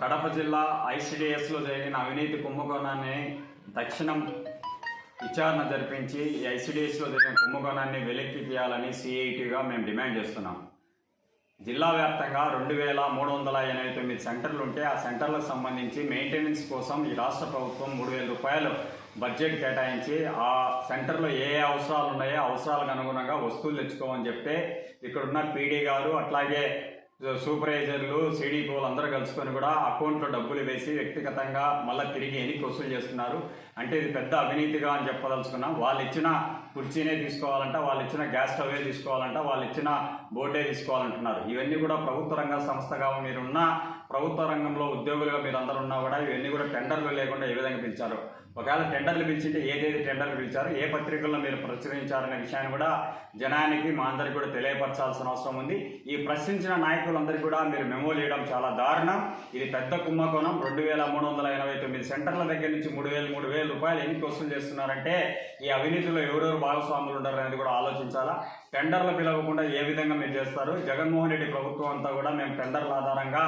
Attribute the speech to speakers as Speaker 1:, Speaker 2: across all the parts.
Speaker 1: కడప జిల్లా ఐసిడిఎస్లో జరిగిన అవినీతి కుంభకోణాన్ని దక్షిణం విచారణ జరిపించి ఈ ఐసిడిఎస్లో జరిగిన కుంభకోణాన్ని వెలికి తీయాలని సిఐటిగా మేము డిమాండ్ చేస్తున్నాం. జిల్లా వ్యాప్తంగా రెండు వేల మూడు వందల ఎనభై తొమ్మిది సెంటర్లు ఉంటే ఆ సెంటర్లకు సంబంధించి మెయింటెనెన్స్ కోసం ఈ రాష్ట్ర ప్రభుత్వం మూడు వేల రూపాయలు బడ్జెట్ కేటాయించి ఆ సెంటర్లో ఏ ఏ అవసరాలు ఉన్నాయో అవసరాలకు అనుగుణంగా వస్తువులు తెచ్చుకోమని చెప్తే ఇక్కడున్న పీడీ గారు అట్లాగే సూపర్వైజర్లు సిడిపోలు అందరూ కలుసుకొని కూడా అకౌంట్లో డబ్బులు వేసి వ్యక్తిగతంగా మళ్ళీ తిరిగి ఎనికి వసూలు చేస్తున్నారు? అంటే ఇది పెద్ద అవినీతిగా అని చెప్పదలుచుకున్నాం. వాళ్ళు ఇచ్చిన కుర్చీనే తీసుకోవాలంట వాళ్ళు ఇచ్చిన గ్యాస్ స్టవ్వే తీసుకోవాలంట వాళ్ళు ఇచ్చిన బోర్డే తీసుకోవాలంటున్నారు. ఇవన్నీ కూడా ప్రభుత్వ రంగ సంస్థగా మీరున్న ప్రభుత్వ రంగంలో ఉద్యోగులుగా మీరు అందరు ఉన్నా కూడా ఇవన్నీ కూడా టెండర్లు లేకుండా ఏ విధంగా పిలిచారు? ఒకవేళ టెండర్లు పిలిచింటే ఏదేది టెండర్లు పిలిచారు ఏ పత్రికల్లో మీరు ప్రచురించారనే విషయాన్ని కూడా జనానికి మా అందరికి కూడా తెలియపరచాల్సిన అవసరం ఉంది. ఈ ప్రశ్నించిన నాయకులందరికీ కూడా మీరు మెమో చేయడం చాలా దారుణం. ఇది పెద్ద కుంభకోణం. రెండు వేల మూడు వందల ఎనభై తొమ్మిది సెంటర్ల దగ్గర నుంచి మూడు వేలు మూడు వేల రూపాయలు ఎందుకు వసూలు చేస్తున్నారంటే ఈ అవినీతిలో ఎవరెవరు భాగస్వాములు ఉంటారు అనేది కూడా ఆలోచించాలా? టెండర్లు పిలవకుండా ఏ విధంగా మీరు చేస్తారు? జగన్మోహన్ రెడ్డి ప్రభుత్వం అంతా కూడా మేము టెండర్ల ఆధారంగా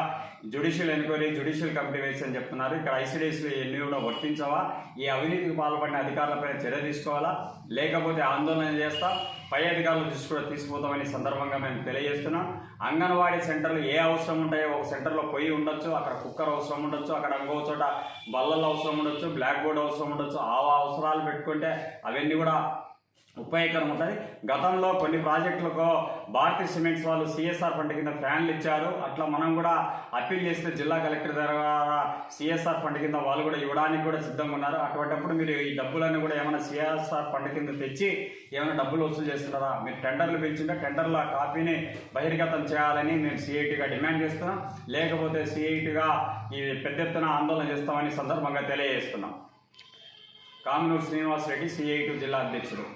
Speaker 1: జుడిషియల్ ఎన్క్వైరీ జుడిషియల్ కమిటీ వేసి అని చెప్తున్నారు. ఇక్కడ ఐసీడీఎస్లు ఎన్ని కూడా వర్తించవా? ఈ అవినీతికి పాల్పడిన అధికారులపై చర్య తీసుకోవాలా? లేకపోతే ఆందోళన చేస్తా? పై అధికారుల దృష్టి కూడా తీసుకుపోతామని సందర్భంగా మేము తెలియజేస్తున్నాం. అంగన్వాడీ సెంటర్లు ఏ అవసరం ఉంటాయో ఒక సెంటర్లో పొయ్యి ఉండొచ్చు అక్కడ కుక్కర్ అవసరం ఉండొచ్చు అక్కడ ఇంకో చోట బల్లలు అవసరం ఉండొచ్చు బ్లాక్ బోర్డ్ అవసరం ఉండొచ్చు ఆ అవసరాలు పెట్టుకుంటే అవన్నీ కూడా ఉపయోగకరం ఉంటుంది. గతంలో కొన్ని ప్రాజెక్టులకు భారతీయ సిమెంట్స్ వాళ్ళు సిఎస్ఆర్ ఫండ్ కింద ఫ్యాన్లు ఇచ్చారు. అట్లా మనం కూడా అప్పీల్ చేస్తే జిల్లా కలెక్టర్ ద్వారా సిఎస్ఆర్ ఫండ్ కింద వాళ్ళు కూడా ఇవ్వడానికి కూడా సిద్ధంగా ఉన్నారు. అటువంటిప్పుడు మీరు ఈ డబ్బులన్నీ కూడా ఏమైనా సిఎస్ఆర్ ఫండ్ కింద తెచ్చి ఏమైనా డబ్బులు వసూలు చేస్తున్నారా? మీరు టెండర్లు పిలిచింటే టెండర్ల కాపీని బహిర్గతం చేయాలని మేము సిఐటిగా డిమాండ్ చేస్తున్నాం. లేకపోతే సిఐటిగా ఈ పెద్ద ఎత్తున ఆందోళన చేస్తామని సందర్భంగా తెలియజేస్తున్నాం. కామనూరు శ్రీనివాస్ రెడ్డి సిఐటి జిల్లా అధ్యక్షుడు.